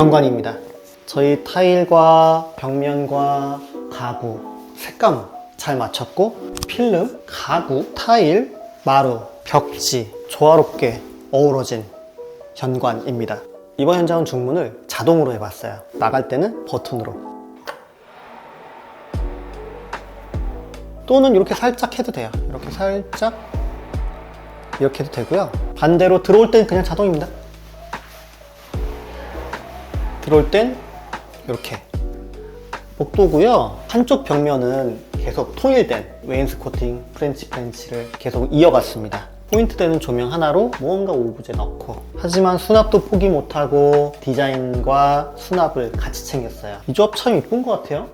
현관입니다. 저희 타일과 벽면과 가구, 색감 잘 맞췄고 필름, 가구, 타일, 마루, 벽지 조화롭게 어우러진 현관입니다. 이번 현장은 중문을 자동으로 해봤어요. 나갈 때는 버튼으로. 또는 이렇게 살짝 해도 돼요. 이렇게 살짝 이렇게 해도 되고요. 반대로 들어올 땐 그냥 자동입니다. 들어올 땐 이렇게 복도고요. 한쪽 벽면은 계속 통일된 웨인스코팅, 프렌치 프렌치를 계속 이어갔습니다. 포인트 되는 조명 하나로 무언가 오브제 넣고 하지만 수납도 포기 못하고 디자인과 수납을 같이 챙겼어요. 이 조합 참 이쁜 것 같아요.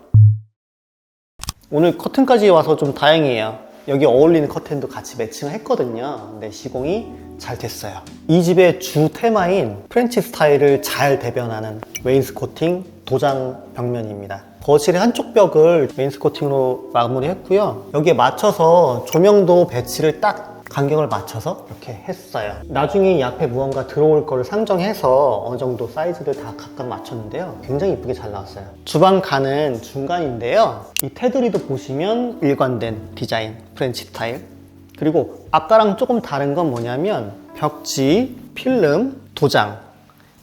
오늘 커튼까지 와서 좀 다행이에요. 여기 어울리는 커튼도 같이 매칭을 했거든요. 근데 시공이 잘 됐어요. 이 집의 주 테마인 프렌치 스타일을 잘 대변하는 웨인스코팅 도장 벽면입니다. 거실의 한쪽 벽을 웨인스코팅으로 마무리했고요. 여기에 맞춰서 조명도 배치를 딱 간격을 맞춰서 이렇게 했어요. 나중에 이 앞에 무언가 들어올 거를 상정해서 어느 정도 사이즈를 다 각각 맞췄는데요. 굉장히 이쁘게 잘 나왔어요. 주방 가는 중간인데요. 이 테두리도 보시면 일관된 디자인, 프렌치 스타일. 그리고 아까랑 조금 다른 건 뭐냐면 벽지, 필름, 도장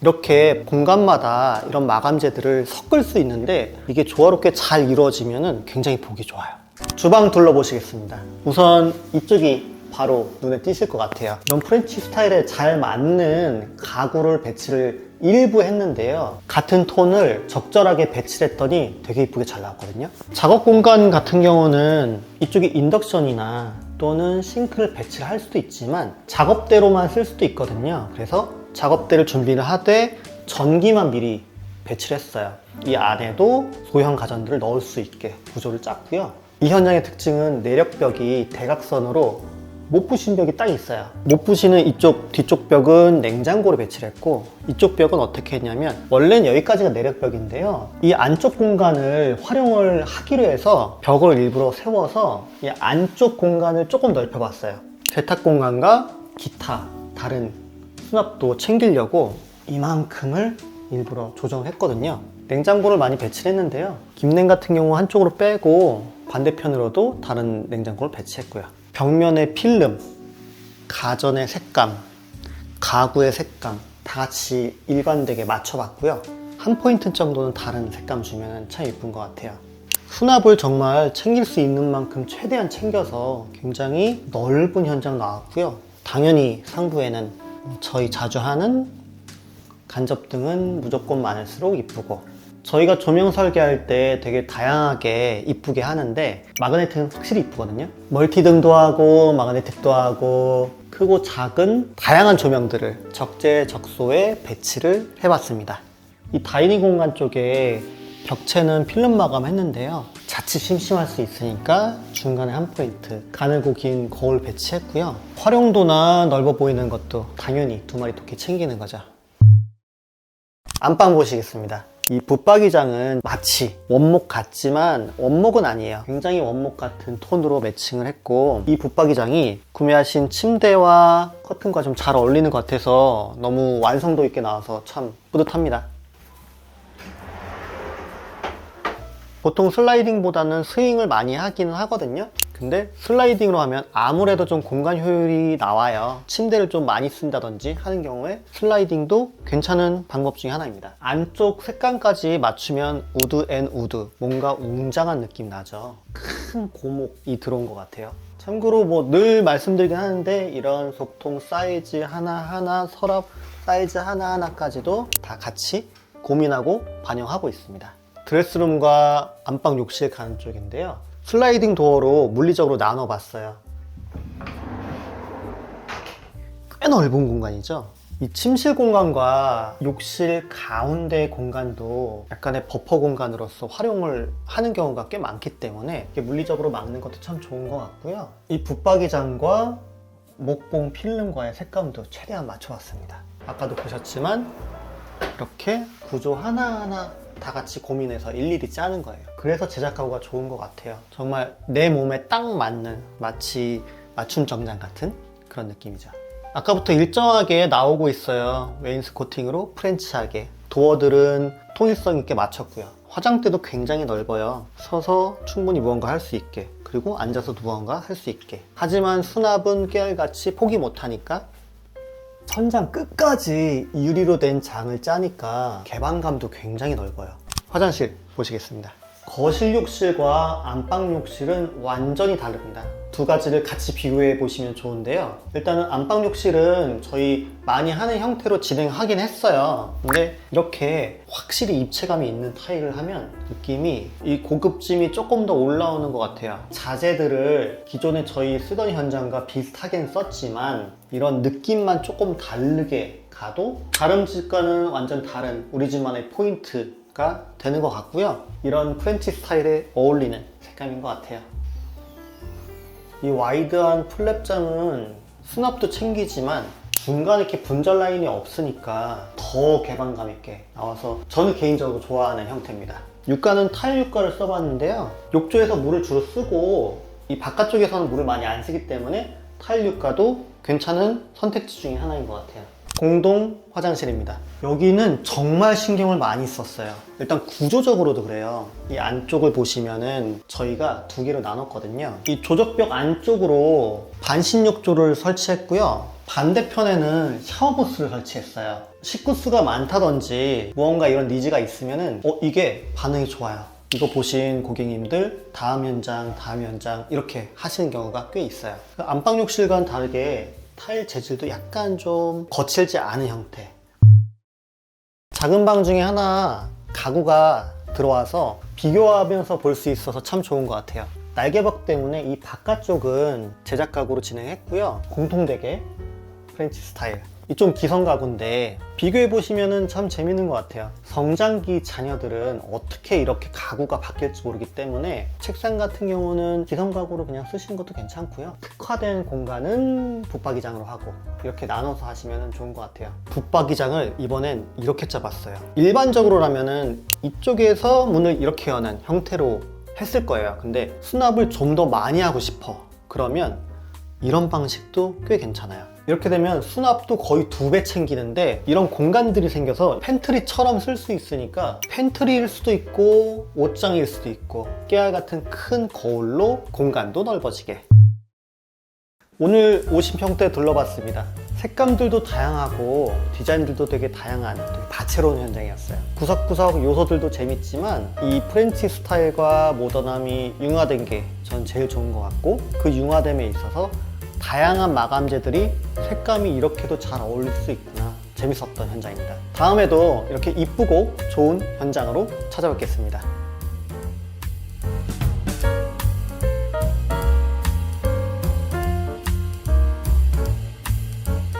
이렇게 공간마다 이런 마감재들을 섞을 수 있는데 이게 조화롭게 잘 이루어지면 굉장히 보기 좋아요. 주방 둘러보시겠습니다. 우선 이쪽이 바로 눈에 띄실 것 같아요. 이런 프렌치 스타일에 잘 맞는 가구를 배치를 일부 했는데요. 같은 톤을 적절하게 배치를 했더니 되게 이쁘게 잘 나왔거든요. 작업 공간 같은 경우는 이쪽에 인덕션이나 또는 싱크를 배치를 할 수도 있지만 작업대로만 쓸 수도 있거든요. 그래서 작업대를 준비를 하되 전기만 미리 배치를 했어요. 이 안에도 소형 가전들을 넣을 수 있게 구조를 짰고요. 이 현장의 특징은 내력벽이 대각선으로 못 부신 벽이 딱 있어요. 못 부시는 이쪽 뒤쪽 벽은 냉장고를 배치를 했고 이쪽 벽은 어떻게 했냐면 원래는 여기까지가 내력벽인데요. 이 안쪽 공간을 활용을 하기로 해서 벽을 일부러 세워서 이 안쪽 공간을 조금 넓혀봤어요. 세탁 공간과 기타 다른 수납도 챙기려고 이만큼을 일부러 조정을 했거든요. 냉장고를 많이 배치를 했는데요. 김냉 같은 경우 한쪽으로 빼고 반대편으로도 다른 냉장고를 배치했고요. 벽면의 필름, 가전의 색감, 가구의 색감 다 같이 일관되게 맞춰봤고요. 한 포인트 정도는 다른 색감 주면 참 예쁜 것 같아요. 수납을 정말 챙길 수 있는 만큼 최대한 챙겨서 굉장히 넓은 현장 나왔고요. 당연히 상부에는 저희 자주 하는 간접등은 무조건 많을수록 이쁘고 저희가 조명 설계할 때 되게 다양하게 이쁘게 하는데 마그네틱은 확실히 이쁘거든요. 멀티등도 하고 마그네틱도 하고 크고 작은 다양한 조명들을 적재적소에 배치를 해봤습니다. 이 다이닝 공간 쪽에 벽체는 필름 마감 했는데요. 자칫 심심할 수 있으니까 중간에 한 포인트 가늘고 긴 거울 배치했고요. 활용도나 넓어 보이는 것도 당연히 두 마리 토끼 챙기는 거죠. 안방 보시겠습니다. 이 붙박이장은 마치 원목 같지만 원목은 아니에요. 굉장히 원목 같은 톤으로 매칭을 했고 이 붙박이장이 구매하신 침대와 커튼과 좀 잘 어울리는 것 같아서 너무 완성도 있게 나와서 참 뿌듯합니다. 보통 슬라이딩보다는 스윙을 많이 하기는 하거든요. 근데 슬라이딩으로 하면 아무래도 좀 공간 효율이 나와요. 침대를 좀 많이 쓴다든지 하는 경우에 슬라이딩도 괜찮은 방법 중에 하나입니다. 안쪽 색감까지 맞추면 우드 앤 우드 뭔가 웅장한 느낌 나죠. 큰 고목이 들어온 것 같아요. 참고로 뭐 늘 말씀드리긴 하는데 이런 소통 사이즈 하나하나 서랍 사이즈 하나하나까지도 다 같이 고민하고 반영하고 있습니다. 드레스룸과 안방 욕실 가는 쪽인데요. 슬라이딩 도어로 물리적으로 나눠 봤어요. 꽤 넓은 공간이죠. 이 침실 공간과 욕실 가운데 공간도 약간의 버퍼 공간으로서 활용을 하는 경우가 꽤 많기 때문에 물리적으로 막는 것도 참 좋은 것 같고요. 이 붙박이장과 목봉 필름과의 색감도 최대한 맞춰봤습니다. 아까도 보셨지만 이렇게 구조 하나하나 다 같이 고민해서 일일이 짜는 거예요. 그래서 제작가구가 좋은 것 같아요. 정말 내 몸에 딱 맞는 마치 맞춤 정장 같은 그런 느낌이죠. 아까부터 일정하게 나오고 있어요. 웨인스 코팅으로 프렌치하게 도어들은 통일성 있게 맞췄고요. 화장대도 굉장히 넓어요. 서서 충분히 무언가 할 수 있게 그리고 앉아서 무언가 할 수 있게. 하지만 수납은 깨알같이 포기 못하니까 천장 끝까지 유리로 된 장을 짜니까 개방감도 굉장히 넓어요. 화장실 보시겠습니다. 거실 욕실과 안방 욕실은 완전히 다릅니다. 두 가지를 같이 비교해 보시면 좋은데요. 일단은 안방 욕실은 저희 많이 하는 형태로 진행하긴 했어요. 근데 이렇게 확실히 입체감이 있는 타일을 하면 느낌이 이 고급짐이 조금 더 올라오는 것 같아요. 자재들을 기존에 저희 쓰던 현장과 비슷하게 썼지만 이런 느낌만 조금 다르게 가도 다른 집과는 완전 다른 우리 집만의 포인트 가 되는 것 같고요. 이런 프렌치 스타일에 어울리는 색감인 것 같아요. 이 와이드한 플랩장은 수납도 챙기지만 중간에 이렇게 분절 라인이 없으니까 더 개방감 있게 나와서 저는 개인적으로 좋아하는 형태입니다. 육가는 타일 육가를 써봤는데요. 욕조에서 물을 주로 쓰고 이 바깥쪽에서는 물을 많이 안 쓰기 때문에 타일 육가도 괜찮은 선택지 중에 하나인 것 같아요. 공동 화장실입니다. 여기는 정말 신경을 많이 썼어요. 일단 구조적으로도 그래요. 이 안쪽을 보시면은 저희가 두 개로 나눴거든요. 이 조적벽 안쪽으로 반신욕조를 설치했고요. 반대편에는 샤워부스를 설치했어요. 식구수가 많다든지 무언가 이런 니즈가 있으면은 어 이게 반응이 좋아요. 이거 보신 고객님들 다음 현장, 다음 현장 이렇게 하시는 경우가 꽤 있어요. 안방 욕실과는 다르게 타일 재질도 약간 좀 거칠지 않은 형태. 작은 방 중에 하나 가구가 들어와서 비교하면서 볼 수 있어서 참 좋은 것 같아요. 날개벽 때문에 이 바깥쪽은 제작 가구로 진행했고요. 공통되게 프렌치 스타일. 이좀 기성 가구인데 비교해 보시면은 참 재밌는 것 같아요. 성장기 자녀들은 어떻게 이렇게 가구가 바뀔지 모르기 때문에 책상 같은 경우는 기성 가구로 그냥 쓰시는 것도 괜찮고요. 특화된 공간은 붙박이장으로 하고 이렇게 나눠서 하시면 좋은 것 같아요. 붙박이장을 이번엔 이렇게 잡았어요. 일반적으로라면은 이쪽에서 문을 이렇게 여는 형태로 했을 거예요. 근데 수납을 좀 더 많이 하고 싶어. 그러면 이런 방식도 꽤 괜찮아요. 이렇게 되면 수납도 거의 두 배 챙기는데 이런 공간들이 생겨서 팬트리처럼 쓸 수 있으니까 팬트리일 수도 있고 옷장일 수도 있고 깨알 같은 큰 거울로 공간도 넓어지게 오늘 50평대 둘러봤습니다. 색감들도 다양하고 디자인들도 되게 다양한 되게 다채로운 현장이었어요. 구석구석 요소들도 재밌지만 이 프렌치 스타일과 모던함이 융화된 게 전 제일 좋은 것 같고 그 융화됨에 있어서 다양한 마감재들이 색감이 이렇게도 잘 어울릴 수 있구나 재밌었던 현장입니다. 다음에도 이렇게 이쁘고 좋은 현장으로 찾아뵙겠습니다.